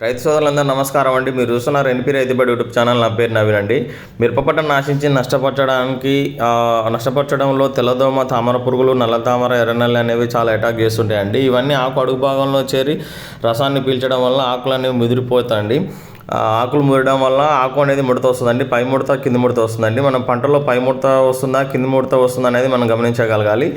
రైతు సోదరులందరూ నమస్కారం అండి. మీరు చూస్తున్నారు ఎన్పి రైతుబడి యూట్యూబ్ ఛానల్ నా పేరు నవీన్ అండి. మిరపపట్ట నాశించి నష్టపరచడానికి నష్టపరచడంలో తెల్లదోమ తామర పురుగులు నల్ల తామర ఎర్రనల్లి అనేవి చాలా అటాక్ చేస్తుంటాయండి. ఇవన్నీ ఆకు అడుగు భాగంలో చేరి రసాన్ని పీల్చడం వల్ల ఆకులు అనేవి ముదిరిపోతాయండి. ఆకులు ముడడం వల్ల ఆకు అనేది ముడత వస్తుందండి. పై ముడత కింది ముడత వస్తుందండి. మనం పంటలో పై ముడత వస్తుందా కింది ముడత వస్తుందా అనేది మనం గమనించగలగాలి.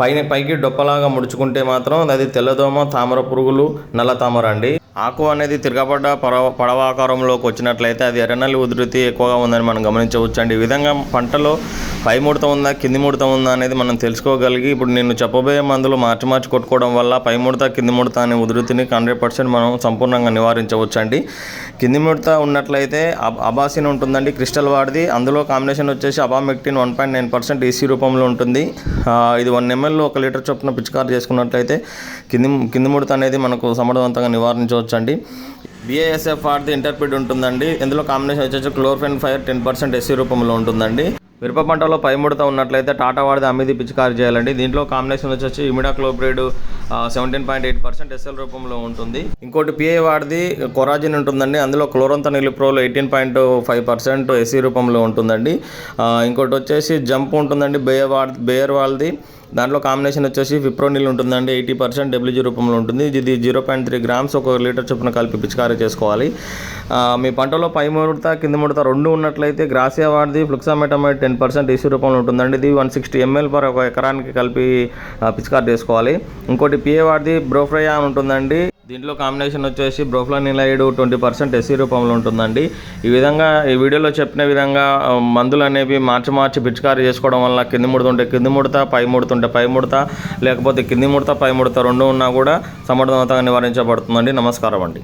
పైన పైకి డొప్పలాగా ముడుచుకుంటే మాత్రం అది తెల్లదోమ తామర పురుగులు నల్ల తామర అండి. ఆకు అనేది తిరగబడ్డ పడవ పడవాకారంలోకి వచ్చినట్లయితే అది ఎర్రనల్లి ఉధృతి ఎక్కువగా ఉందని మనం గమనించవచ్చండి. ఈ విధంగా పంటలో పై ముడత ఉందా కింది ముడత ఉందా అనేది మనం తెలుసుకోగలిగి ఇప్పుడు నేను చెప్పబోయే మందులు మార్చి మార్చి కొట్టుకోవడం వల్ల పై ముడత కింది ముడత అనే ఉధృతిని హండ్రెడ్ పర్సెంట్ మనం సంపూర్ణంగా నివారించవచ్చండి. కింది ముడత ఉన్నట్లయితే అబ్- అబాసిన్ ఉంటుందండి క్రిస్టల్ వాడిది. అందులో కాంబినేషన్ వచ్చేసి abamectin one point nine percent EC రూపంలో ఉంటుంది. ఇది వన్ ఎంఎల్ ఒక లీటర్ చొప్పున పిచికారు చేసుకున్నట్లయితే కింది కింది ముడత అనేది మనకు సమర్థవంతంగా నివారించవచ్చు. నివారించవచ్చండి బిఏఎస్ఎఫ్ ఆర్ది ఇంటర్ప్రిట్ ఉంటుందండి. ఇందులో కాంబినేషన్ వచ్చేసి chlorfenapyr ten percent SC రూపంలో ఉంటుందండి. మిరప పంటలో పైముడత ఉన్నట్లయితే టాటా వాడిది అమ్మిది పిచికారి చేయాలండి. దీంట్లో కాంబినేషన్ వచ్చేసి imidacloprid seventeen point eight percent SL రూపంలో ఉంటుంది. ఇంకోటి పిఏ వాడిది కొరాజిన్ ఉంటుందండి. అందులో chlorantraniliprole eighteen point five percent SC రూపంలో ఉంటుందండి. ఇంకోటి వచ్చేసి జంప్ ఉంటుందండి. బేయర్ వాడి బేయర్ వాళ్ళది దాంట్లో కాంబినేషన్ వచ్చేసి ఫిప్రోనిల్ ఉంటుందండి. ఎయిటీ పర్సెంట్ డబ్ల్యూజీ రూపంలో ఉంటుంది. ఇది జీరో పాయింట్ త్రీ గ్రామ్స్ ఒక లీటర్ చొప్పున కలిపి పిచికారీ చేసుకోవాలి. మీ పంటలో పై ముడత కింద ముడత రెండు ఉన్నట్లయితే గ్రాసియా వాడిది ఫ్లుక్సామెటమైడ్ టెన్ పర్సెంట్ ఇష్యూ రూపంలో ఉంటుందండి. ఇది వన్ సిక్స్టీ ఎంఎల్ పర్ ఒక ఎకరానికి కలిపి ఆ, చేసుకోవాలి. ఇంకోటి పిఏ వాడిది బ్రోఫ్రయా ఉంటుందండి. దీంట్లో కాంబినేషన్ వచ్చేసి బ్రోఫ్లానిలైడ్ ట్వంటీ పర్సెంట్ ఎస్సీ రూపంలో ఉంటుందండి. ఈ విధంగా ఈ వీడియోలో చెప్పిన విధంగా మందులు అనేవి మార్చి మార్చి పిచికారీ చేసుకోవడం వల్ల కింది ముడుతుంటే కింది ముడత పై ముడుతుంటే పై ముడత లేకపోతే కింది ముడత పై ముడత రెండు ఉన్నా కూడా సమర్థవంతంగా నివారించబడుతుందండి. నమస్కారం అండి.